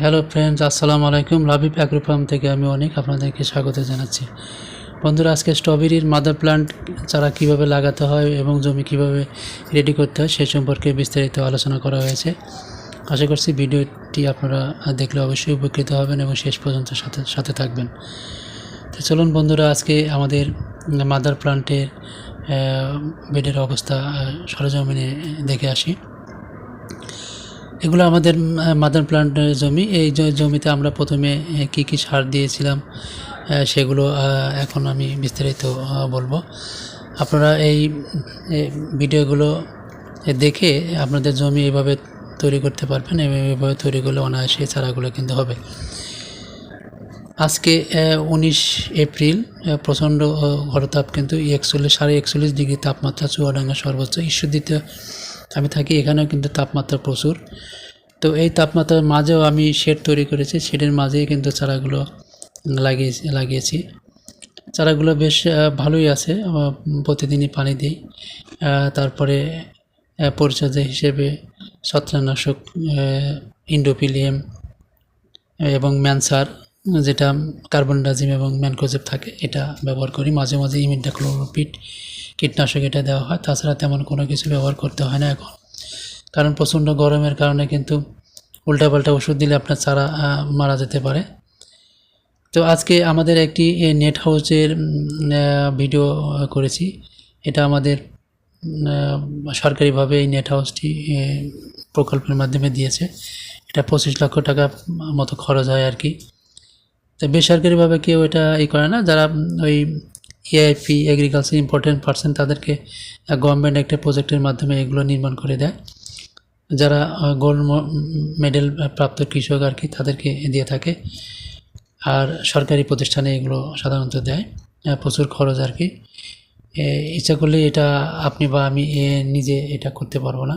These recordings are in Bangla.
হ্যালো ফ্রেন্ডস আসসালামু আলাইকুম লাভিব অ্যাগ্রো ফার্ম থেকে আমি অনেক আপনাদেরকে স্বাগত জানাচ্ছি। বন্ধুরা, আজকে স্ট্রবেরির মাদার প্লান্ট চারা কীভাবে লাগাতে হয় এবং জমি কীভাবে রেডি করতে হয় সে সম্পর্কে বিস্তারিত আলোচনা করা হয়েছে। আশা করছি ভিডিওটি আপনারা দেখলে অবশ্যই উপকৃত হবেন এবং শেষ পর্যন্ত সাথে সাথে থাকবেন। তো চলুন বন্ধুরা, আজকে আমাদের মাদার প্লান্টের বেডের অবস্থা সরজমিনে দেখে আসি। এগুলো আমাদের মাদার প্লান্টের জমি। এই জমিতে আমরা প্রথমে কি কি সার দিয়েছিলাম সেগুলো এখন আমি বিস্তারিত বলব। আপনারা এই ভিডিওগুলো দেখে আপনাদের জমি এভাবে তৈরি করতে পারবেন, এবং এইভাবে তৈরি করলে অনায়াসে চারাগুলো কিন্তু হবে। আজকে উনিশ এপ্রিল প্রচণ্ড ঘরতাপ কিন্তু একচল্লিশ, সাড়ে একচল্লিশ ডিগ্রি তাপমাত্রা চুয়াডাঙ্গা সর্বোচ্চ। ঈশ্বরদীতে আমি থাকি এখানেও কিন্তু তাপমাত্রা প্রচুর। তো এই তাপমাত্রার মাঝেও আমি শেড তৈরি করেছি, শেডের মাঝেই কিন্তু চারাগুলো লাগিয়েছি লাগিয়েছি। চারাগুলো বেশ ভালোই আছে প্রতিদিনই পানি দিই। তারপরে পরিচর্যা হিসেবে ছত্রাকনাশক ইন্ডোপিলিয়াম এবং ম্যানসার, যেটা কার্বন ডাজিম এবং ম্যানকোজেব থাকে, এটা ব্যবহার করি। মাঝে মাঝে ইমিডাক্লোরোপিড কীটনাশক এটা দেওয়া হয়। তাছাড়া তেমন কোনো কিছু ব্যবহার করতে হয় না এখন। কারণ প্রচণ্ড গরমের কারণে কিন্তু উল্টাপাল্টা ওষুধ দিলে আপনার চারা মারা যেতে পারে। তো আজকে আমাদের একটি নেট হাউসের ভিডিও করেছি। এটা আমাদের সরকারিভাবে এই নেট হাউসটি প্রকল্পের মাধ্যমে দিয়েছে। এটা পঁচিশ লক্ষ টাকা মতো খরচ হয় আর কি। তো বেসরকারিভাবে কেউ এটা ই করে না। যারা ওই এআইপি এগ্রিকালচার ইম্পর্টেন্ট পার্সন তাদেরকে গভর্নমেন্ট একটা প্রজেক্টের মাধ্যমে এগুলো নির্মাণ করে দেয়। যারা গোল্ড মেডেল প্রাপ্ত কৃষক আর কি, তাদেরকে দিয়ে থাকে। আর সরকারি প্রতিষ্ঠানে এগুলো সাধারণত দেয় প্রচুর খরচ আর কি। ইচ্ছা করলে এটা আপনি বা আমি নিজে এটা করতে পারব না।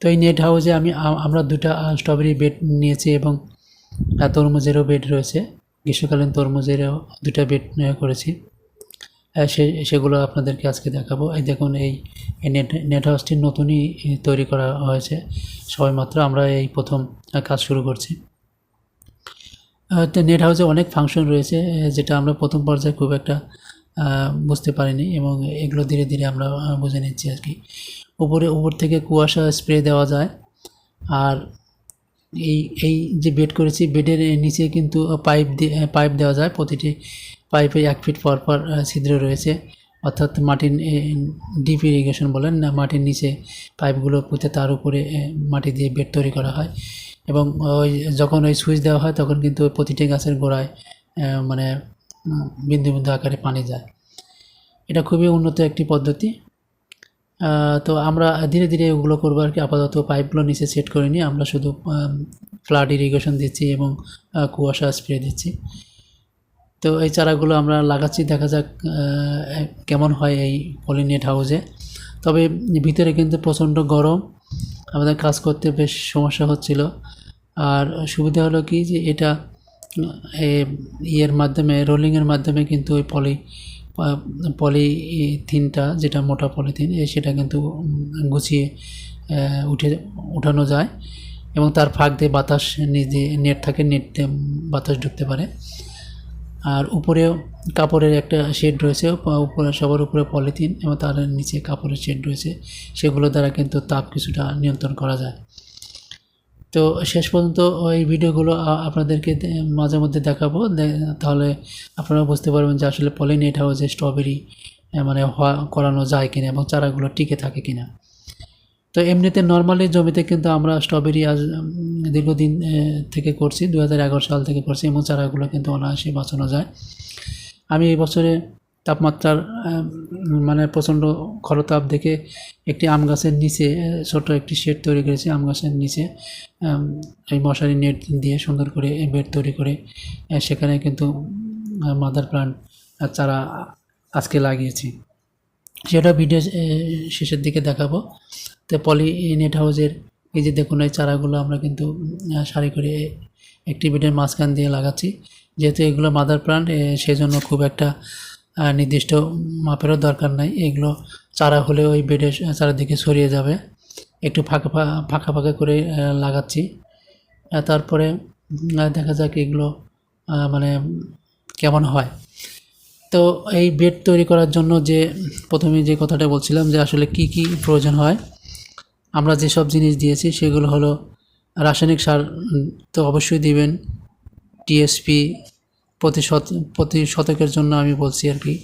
তো এই নেট হাউসে আমি আমরা দুটা স্ট্রবেরি বেড নিয়েছি এবং তরমুজেরও বেড রয়েছে। গ্রীষ্মকালীন তরমুজেরও দুটা বেড করেছি। সে, সেগুলো আপনাদেরকে আজকে দেখাবো। এই দেখুন, এই নেট নেট হাউসটি নতুনই তৈরি করা হয়েছে। সবেমাত্র আমরা এই প্রথম কাজ শুরু করছি। তো নেট হাউসে অনেক ফাংশন রয়েছে যেটা আমরা প্রথম পর্যায়ে খুব একটা বুঝতে পারিনি এবং এগুলো ধীরে ধীরে আমরা বুঝে নিচ্ছি আর কি। উপরে, উপর থেকে কুয়াশা স্প্রে দেওয়া যায়। আর এই এই যে বেড করেছি, বেডের নিচে কিন্তু পাইপ দিয়ে, পাইপ দেওয়া যায় প্রতিটি পাইপে এক ফিট পর পর ছিদ্র রয়েছে। অর্থাৎ মাটির ডিপ ইরিগেশন বলেন না, মাটির নিচে পাইপগুলো পুঁতে তার উপরে মাটি দিয়ে বেড তৈরি করা হয়। এবং ওই যখন ওই সুইচ দেওয়া হয়, তখন কিন্তু প্রতিটি গাছের গোড়ায় মানে বিন্দু বিন্দু আকারে পানি যায়। এটা খুবই উন্নত একটি পদ্ধতি। তো আমরা ধীরে ধীরে ওগুলো করব আর কি। আপাতত পাইপগুলো নিচে সেট করে নিয়ে আমরা শুধু ফ্লাড ইরিগেশন দিচ্ছি এবং কুয়াশা স্প্রে দিচ্ছি। তো এই চারাগুলো আমরা লাগাচ্ছি, দেখা যাক কেমন হয় এই পলিনেট হাউসে। তবে ভিতরে কিন্তু প্রচণ্ড গরম, আমাদের কাজ করতে বেশ সমস্যা হচ্ছিল। আর সুবিধা হলো কি যে এটা ইয়ের মাধ্যমে, রোলিংয়ের মাধ্যমে কিন্তু ওই পলি পলিথিনটা, যেটা মোটা পলিথিন সেটা কিন্তু গুছিয়ে উঠে, উঠানো যায়। এবং তার ফাঁক দিয়ে বাতাস, নিজে নেট থাকে, নেট বাতাস ঢুকতে পারে। আর উপরেও কাপড়ের একটা শেড রয়েছে উপরে, সবার উপরে পলিথিন এবং তার নিচে কাপড়ের শেড রয়েছে। সেগুলো দ্বারা কিন্তু তাপ কিছুটা নিয়ন্ত্রণ করা যায়। তো শেষ পর্যন্ত ওই ভিডিওগুলো আপনাদেরকে মাঝে মধ্যে দেখাবো। তাহলে আপনারা বুঝতে পারবেন যে আসলে পলিনেট হাউসে স্ট্রবেরি মানে করানো যায় কিনা এবং চারাগুলো টিকে থাকে কিনা। তো এমনিতে নর্মালি জমিতে কিন্তু আমরা স্ট্রবেরি আজ দীর্ঘদিন থেকে করছি দু হাজার এগারো সাল থেকে করছি, এবং চারাগুলো কিন্তু অনায়াসে বাঁচানো যায়। আমি এই বছরে তাপমাত্রার মানে প্রচণ্ড খরতাপ দেখে একটি আম গাছের নিচে ছোট একটি শেড তৈরি করেছি, আম গাছের নিচে এই মশারি নেট দিয়ে সুন্দর করে বেড তৈরি করে সেখানে কিন্তু মাদার প্লান্ট চারা আজকে লাগিয়েছি। সেটা ভিডিও শেষের দিকে দেখাবো। তো পলি নেট হাউসের এই যে দেখুন, এই চারাগুলো আমরা কিন্তু সারি করে একটি বেডের মাঝখান দিয়ে লাগাচ্ছি। যেহেতু এগুলো মাদার প্লান্ট সেই জন্য খুব একটা নির্দিষ্ট মাপেরও দরকার নাই। এগুলো চারা হলে ওই বেডের চারিদিকে ছড়িয়ে যাবে। একটু ফাঁকা ফা- ফাঁকা ফাঁকা করে লাগাচ্ছি। তারপরে দেখা যাক এগুলো মানে কেমন হয়। তো এই বেড তৈরি করার জন্য যে, প্রথমে যে কথাটা বলছিলাম যে আসলে কি কি প্রয়োজন হয় আমরা যেসব জিনিস দিয়েছি সেগুলো হলো রাসায়নিক সার তো অবশ্যই দিবেন টিএসপি প্রতি শত, প্রতি শতকের জন্য আমি বলছি আর কি।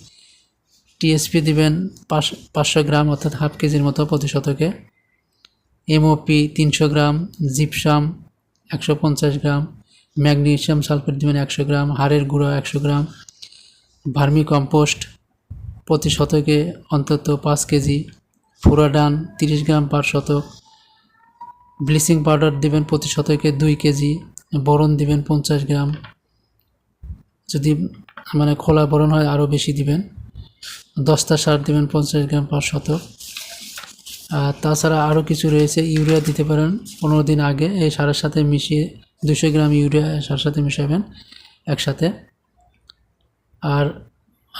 টিএসপি দিবেন পাঁচ, পাঁচশো গ্রাম অর্থাৎ হাফ কেজির মতো প্রতি শতকে। এমওপি তিনশো গ্রাম, জিপসাম একশো পঞ্চাশ গ্রাম, ম্যাগনেশিয়াম সালফেট দিবেন একশো গ্রাম, হাড়ের গুঁড়ো একশো গ্রাম, ভার্মি কম্পোস্ট প্রতি শতকে অন্তত পাঁচ কেজি। ফুরাডান তিরিশ গ্রাম পার শতক। ব্লিচিং পাউডার দিবেন প্রতি শতকে দুই কেজি, বরণ দিবেন পঞ্চাশ গ্রাম। যদি মানে খোলা বরণ হয়, আরও বেশি দিবেন। দশটা সার দিবেন পঞ্চাশ গ্রাম পার শতক। আর তাছাড়া আরও কিছু রয়েছে, ইউরিয়া দিতে পারেন। পনেরো দিন আগে এই সারের সাথে মিশিয়ে দুশো গ্রাম ইউরিয়া সারের সাথে মিশাবেন একসাথে। আর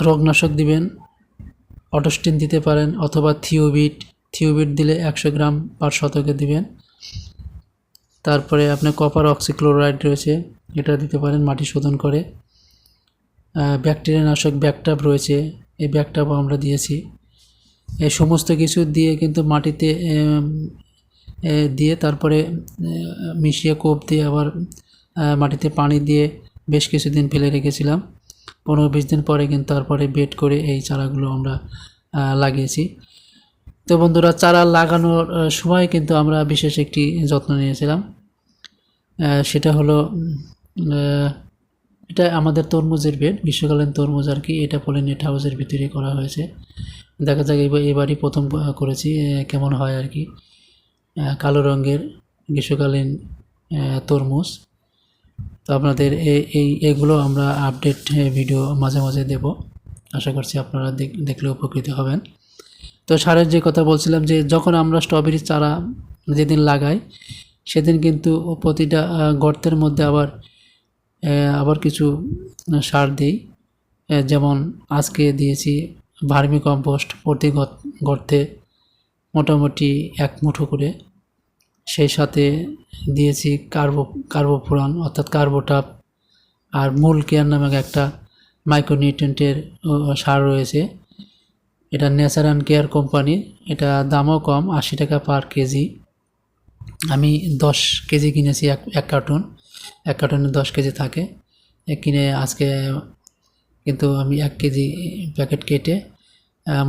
রোগনাশক দিবেন অটোস্টিন দিতে পারেন অথবা থিওবিট। থিওবিট দিলে একশো গ্রাম পার শতকে দিবেন। তারপরে আপনার কপার অক্সিক্লোরাইড রয়েছে, এটা দিতে পারেন মাটি শোধন করে। ব্যাকটেরিয়া নাশক ব্যাকটাপ রয়েছে, এই ব্যাকটাপও আমরা দিয়েছি। এই সমস্ত কিছু দিয়ে কিন্তু মাটিতে দিয়ে তারপরে মিশিয়ে কোপ দিয়ে আবার মাটিতে পানি দিয়ে বেশ কিছুদিন ফেলে রেখেছিলাম। পনেরো বিশ দিন পরে কিন্তু তারপরে বেড করে এই চারাগুলো আমরা লাগিয়েছি। তো বন্ধুরা, চারা লাগানোর সময় কিন্তু আমরা বিশেষ একটি যত্ন নিয়েছিলাম। সেটা হলো এটা আমাদের তরমুজের বেড, গ্রীষ্মকালীন তরমুজ আর কি, এটা পলিনেট হাউসের ভিতরে করা হয়েছে। দেখা যাক এবার, এবারই প্রথম করেছি কেমন হয় আর কি। কালো রঙের গ্রীষ্মকালীন তরমুজ। তো আপনাদের এই- এগুলো আমরা আপডেট ভিডিও মাঝে মাঝে দেব। আশা করছি আপনারা দেখ- দেখলে উপকৃত হবেন। তো সারের যে কথা বলছিলাম যে, যখন আমরা স্ট্রবেরি চারা যেদিন লাগাই, সেদিন কিন্তু প্রতিটা গর্তের মধ্যে আবার আবার কিছু সার দিই। যেমন আজকে দিয়েছি ভার্মি কম্পোস্ট প্রতি গর্তে মোটামুটি এক মুঠো করে। সেই সাথে দিয়েছি কার্বো কার্বোফুরান অর্থাৎ কার্বোটাপ আর মূল কেয়ার নামক একটা মাইক্রোনিউট্রেন্টের সার রয়েছে। এটা ন্যাচার অ্যান্ড কেয়ার কোম্পানি। এটা দামও কম, আশি টাকা পার কেজি। আমি দশ কেজি কিনেছি এক এক কার্টুন। এক কার্টুনে দশ কেজি থাকে। কিনে আজকে কিন্তু আমি এক কেজি প্যাকেট কেটে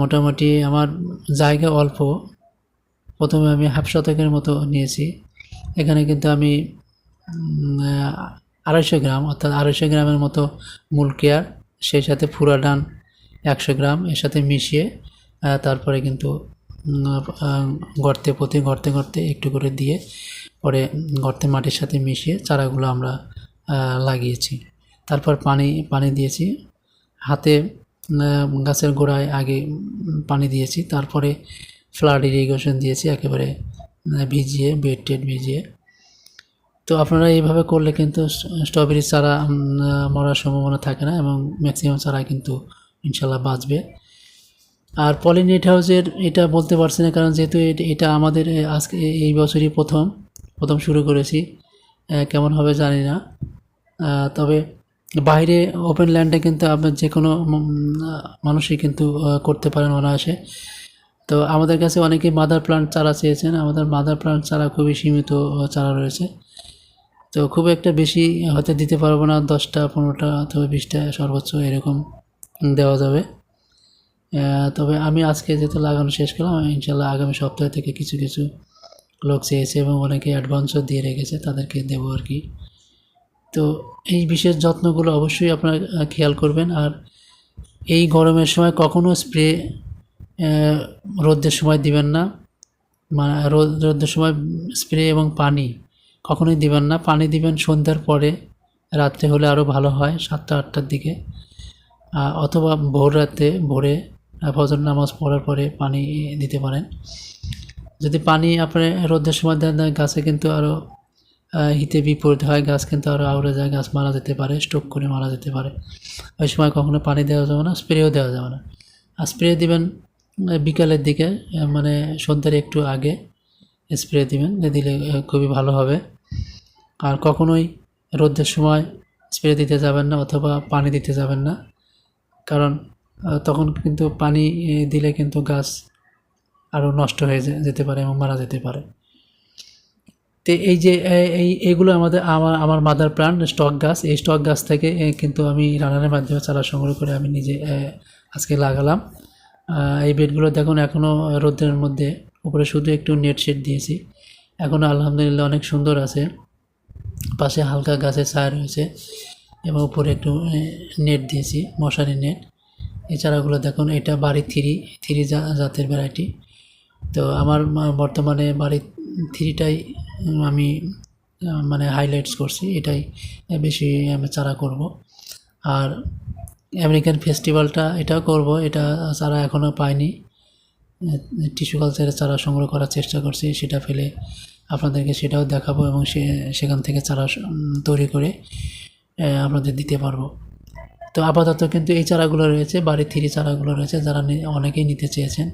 মোটামুটি আমার জায়গা অল্প। প্রথমে আমি হাফ শতকের মতো নিয়েছি। এখানে কিন্তু আমি আড়াইশো গ্রাম, অর্থাৎ আড়াইশো গ্রামের মতো মূল কেয়ার, সেই সাথে ফুরাডান একশো গ্রাম, এর সাথে মিশিয়ে তারপরে কিন্তু গর্তে প্রতি গর্তে গর্তে একটু করে দিয়ে, পরে গর্তে মাটির সাথে মিশিয়ে চারাগুলো আমরা লাগিয়েছি। তারপর পানি পানি দিয়েছি। হাতে গাছের গোড়ায় আগে পানি দিয়েছি। তারপরে ফ্লাড ইরিগেশন দিয়েছি একেবারে আহ, ভিজিয়ে বেড টেড ভিজিয়ে। তো আপনারা এইভাবে করলে কিন্তু স্ট্রবেরি চারা মরার সম্ভাবনা থাকে না এবং ম্যাক্সিমাম চারা কিন্তু ইনশাল্লাহ বাঁচবে। আর পলিনেট হাউসের এটা বলতে পারছি না কারণ যেহেতু এটা আমাদের আজকে এই বছরই প্রথম প্রথম শুরু করেছি। কেমন হবে জানি না। তবে বাইরে ওপেন ল্যান্ডে কিন্তু আপনার যে কোনো মানুষই কিন্তু করতে পারেন অনায়াসে। তো আমাদের কাছে অনেকেই মাদার প্লান্ট চারা চেয়েছেন। আমাদের মাদার প্লান্ট চারা খুবই সীমিত চারা রয়েছে। তো খুব একটা বেশি হয়তো দিতে পারব না, দশটা, পনেরোটা অথবা বিশটা সর্বোচ্চ এরকম দেওয়া যাবে। তবে আমি আজকে যেহেতু লাগানো শেষ করলাম ইনশাল্লাহ আগামী সপ্তাহ থেকে কিছু কিছু লোক চেয়েছে এবং অনেকে অ্যাডভান্সও দিয়ে রেখেছে, তাদেরকে দেবো আর কি। তো এই বিশেষ যত্নগুলো অবশ্যই আপনারা খেয়াল করবেন, আর এই গরমের সময় কখনও স্প্রে রোদের সময় দিবেন না মানে রোদ রোদের সময় স্প্রে এবং পানি কখনোই দিবেন না। পানি দিবেন সন্ধ্যার পরে, রাত্রে হলে আরও ভালো হয়, সাতটা, আটটার দিকে। অথবা ভোর রাতে ভোরে ফজর নামাজ পড়ার পরে পানি দিতে পারেন। যদি পানি আপনি রোদের সময় দেন গাছে কিন্তু আরও হিতে বিপরীত হয়, গাছ কিন্তু আরও আউড়ে যায়, গাছ মারা যেতে পারে স্ট্রোক করে মারা যেতে পারে। ওই সময় কখনো পানি দেওয়া যাবে না, স্প্রেও দেওয়া যাবে না। আর স্প্রে দিবেন বিকালের দিকে মানে সন্ধ্যার একটু আগে স্প্রে দিবেন দিলে খুবই ভালো হবে। আর কখনোই রোদের সময় স্প্রে দিতে যাবেন না অথবা পানি দিতে যাবেন না। কারণ তখন কিন্তু পানি দিলে কিন্তু গাছ আরও নষ্ট হয়ে যেতে পারে এবং মারা যেতে পারে। তো এই যে এই এইগুলো আমাদের, আমার আমার মাদার প্লান্ট স্টক গাছ, এই স্টক গাছ থেকে কিন্তু আমি রানারের মাধ্যমে চারা সংগ্রহ করে আমি নিজে আজকে লাগালাম। এই বেডগুলো দেখুন এখনও রোদ্রের মধ্যে। উপরে শুধু একটু নেট শেড দিয়েছি। এখনও আলহামদুলিল্লাহ অনেক সুন্দর আছে। পাশে হালকা গাছের ছায়া রয়েছে এবং উপরে একটু নেট দিয়েছি, মশারি নেট। এই চারাগুলো দেখুন, এটা বাড়ি থ্রি থ্রি জাতের ভ্যারাইটি তো আমার বর্তমানে বাড়ি থ্রিটাই আমি মানে হাইলাইটস করছি। এটাই বেশি আমি চারা করব। আর আমেরিকান ফেস্টিভ্যালটা এটাও করব, এটা চারা এখনও পাইনি টিস্যু কালচারের চারা সংগ্রহ করার চেষ্টা করছি, সেটা ফেলে আপনাদেরকে সেটাও দেখাবো এবং সে, সেখান থেকে চারা তৈরি করে আপনাদের দিতে পারব। তো আপাতত কিন্তু এই চারাগুলো রয়েছে, বাড়ির থ্রি চারাগুলো রয়েছে, যারা অনেকেই নিতে চেয়েছেন।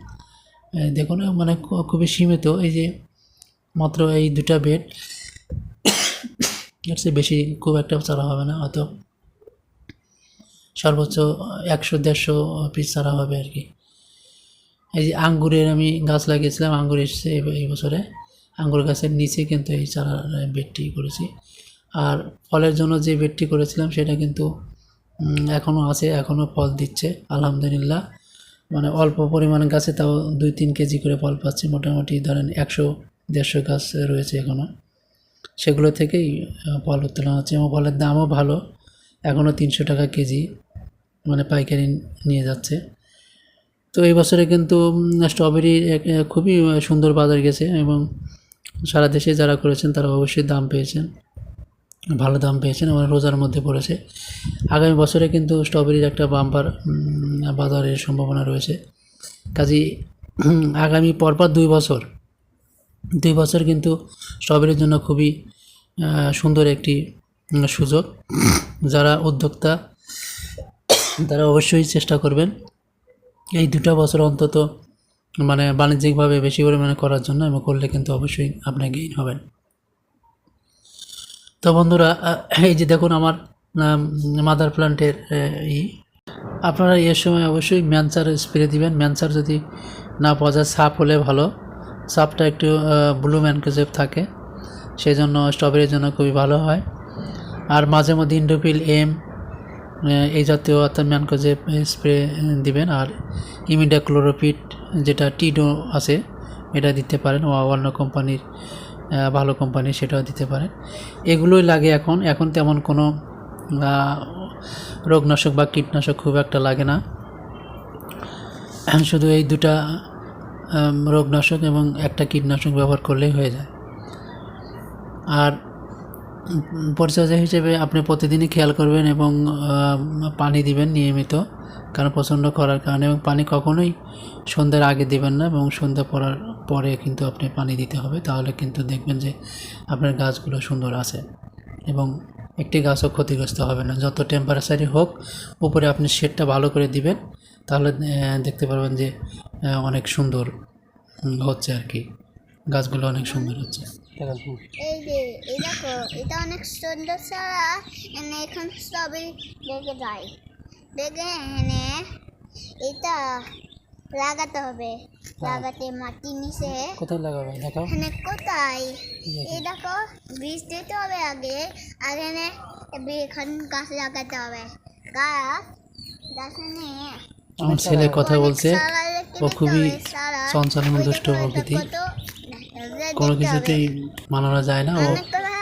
দেখুন মানে খুবই সীমিত, এই যে মাত্র এই দুটা বেড, এর চেয়ে বেশি খুব একটা চারা হবে না, হয়তো সর্বোচ্চ একশো, দেড়শো পিস ছাড়া হবে আর কি। এই যে আঙ্গুরের আমি গাছ লাগিয়েছিলাম, আঙ্গুর এসেছে এই- বছরে। আঙ্গুর গাছের নিচে কিন্তু এই চারা বেডটি করেছি। আর ফলের জন্য যে বেডটি করেছিলাম, সেটা কিন্তু এখনও আছে এখনও ফল দিচ্ছে, আলহামদুলিল্লাহ। মানে অল্প পরিমাণ গাছে তাও দুই, তিন কেজি করে ফল পাচ্ছি, মোটামুটি ধরেন একশো, দেড়শো গাছ রয়েছে এখনও সেগুলো থেকেই ফল উত্তোলন হচ্ছে এবং ফলের দামও ভালো। এখনও তিনশো টাকা কেজি মানে পাইকারি নিয়ে যাচ্ছে। তো এই বছরে কিন্তু স্ট্রবেরি খুবই সুন্দর বাজার গেছে এবং সারা দেশে যারা করেছেন তারা অবশ্যই দাম পেয়েছেন, ভালো দাম পেয়েছেন এবং রোজার মধ্যে পড়েছে। আগামী বছরে কিন্তু স্ট্রবেরির একটা বাম্পার বাজারের সম্ভাবনা রয়েছে। কাজেই, আগামী পরপর দুই বছর দুই বছর কিন্তু স্ট্রবেরির জন্য খুবই সুন্দর একটি সুযোগ। যারা উদ্যোক্তা, তারা অবশ্যই চেষ্টা করবেন এই দুটা বছর অন্তত মানে বাণিজ্যিকভাবে বেশি পরিমাণে করার জন্য এবং করলে কিন্তু অবশ্যই আপনি গেইন হবেন। তো বন্ধুরা এই যে দেখুন আমার মাদার প্লান্টের ই। আপনারা এর সময় অবশ্যই ম্যানচার স্প্রে দিবেন। ম্যানচার যদি না পাওয়া যায়, সাপ হলে ভালো। সাপটা একটু ব্লু ম্যানকোজেব থাকে। সেই জন্য স্ট্রবেরির জন্য খুবই ভালো হয়। আর মাঝে মধ্যে ইন্ডোপিল এম এই জাতীয় অর্থাৎ ম্যানকোজেব স্প্রে দিবেন আর ইমিডা ক্লোরোপিট যেটা টিডো আছে, এটা দিতে পারেন ও অন্য কোম্পানির ভালো কোম্পানি সেটাও দিতে পারেন। এগুলোই লাগে এখন। এখন তেমন কোনো রোগনাশক বা কীটনাশক খুব একটা লাগে না। শুধু এই দুটা রোগনাশক এবং একটা কীটনাশক ব্যবহার করলেই হয়ে যায়। আর পরিচর্যা হিসেবে আপনি প্রতিদিনই খেয়াল করবেন এবং পানি দিবেন নিয়মিত। কারণ প্রচণ্ড খরার কারণে এবং পানি কখনোই সন্ধ্যার আগে দিবেন না এবং সন্ধ্যা পড়ার পরে কিন্তু আপনি পানি দিতে হবে। তাহলে কিন্তু দেখবেন যে আপনার গাছগুলো সুন্দর আছে এবং একটি গাছও ক্ষতিগ্রস্ত হবে না। যত টেম্পারেচারই হোক, উপরে আপনি শেডটা ভালো করে দিবেন, তাহলে দেখতে পারবেন যে অনেক সুন্দর হচ্ছে আর কি। গাছগুলো অনেক সুন্দর হচ্ছে। এই যে এই দেখো এটা অনেক সুন্দর সারা। এনে এখন স্ট্রবেরি লেগে যায় দেখে এনে এটা লাগাতে হবে। লাগাতে মাটি নিচে। কোথায় লাগাবে দেখাও। এখানে কোথায়? এই দেখো বীজ দিতে হবে আগে। আর এনে বি- এখন গাছ লাগাতে হবে। গাছ আমার ছেলে কথা বলছে। ও খুবই চঞ্চল দুষ্ট প্রকৃতি কত কোনো কিছুতেই মানানো যায় না ও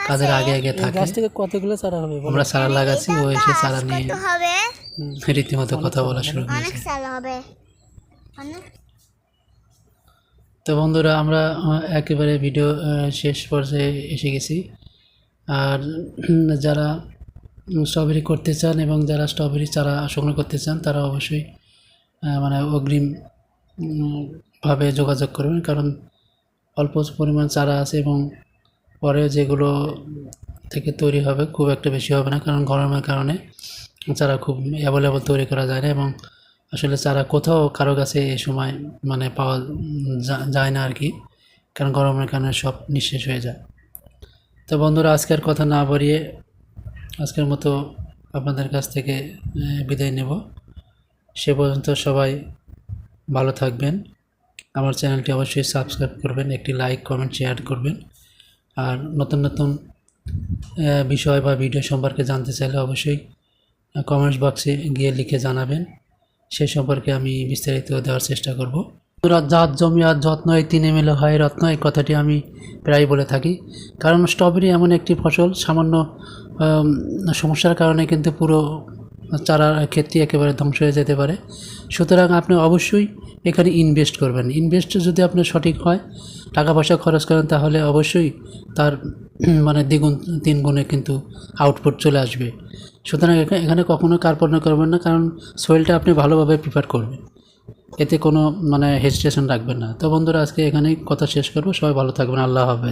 কাজের আগে আগে থাকে। গাছ থেকে কতগুলো চারা হবে আমরা চারা লাগাচ্ছি ও এসে চারা নিয়ে রীতিমতো কথা বলা শুরু অনেক করেছে। তো বন্ধুরা আমরা একেবারে ভিডিও শেষ পর্যায়ে এসে গেছি। আর যারা স্ট্রবেরি করতে চান এবং যারা স্ট্রবেরি চারা সংগ্রহ করতে চান তারা অবশ্যই মানে অগ্রিমভাবে যোগাযোগ করবেন। কারণ অল্প পরিমাণ চারা আছে এবং পরে যেগুলো থেকে তৈরি হবে খুব একটা বেশি হবে না, কারণ গরমের কারণে চারা খুব অ্যাভেলেবল তৈরি করা যায় না এবং আসলে চারা কোথাও কারও কাছে এ সময় মানে পাওয়া যায় না আর কি কারণ গরমের কারণে সব নিঃশেষ হয়ে যায়। তো বন্ধুরা, আজকের কথা না বাড়িয়ে আজকের মতো আপনাদের কাছ থেকে বিদায় নেব। সে পর্যন্ত সবাই ভালো থাকবেন। আমার চ্যানেলটি অবশ্যই সাবস্ক্রাইব করবেন, একটি লাইক, কমেন্ট, শেয়ার করবেন। আর নতুন নতুন বিষয় বা ভিডিও সম্পর্কে জানতে চাইলে অবশ্যই কমেন্টস বক্সে গিয়ে লিখে জানাবেন। সে সম্পর্কে আমি বিস্তারিত দেওয়ার চেষ্টা করব। জাত, জমি আর যত্ন, এই তিনে মিলে হয় রত্ন, এই কথাটি আমি প্রায় বলে থাকি। কারণ স্ট্রবেরি এমন একটি ফসল, সামান্য সমস্যার কারণে কিন্তু পুরো চারা ক্ষেত্রে একেবারে ধ্বংস হয়ে যেতে পারে। সুতরাং আপনি অবশ্যই এখানে ইনভেস্ট করবেন। ইনভেস্ট যদি আপনার সঠিক হয়, টাকা পয়সা খরচ করেন, তাহলে অবশ্যই তার মানে দ্বিগুণ, তিন গুণে কিন্তু আউটপুট চলে আসবে। সুতরাং এখা- এখানে কখনো কার্পণ্য করবেন না, কারণ সোয়েলটা আপনি ভালোভাবে প্রিপেয়ার করবেন। এতে কোনো মানে হেজিটেশন রাখবেন না। তো বন্ধুরা, আজকে এখানেই কথা শেষ করব। সবাই ভালো থাকবেন। আল্লাহ হাফেজ।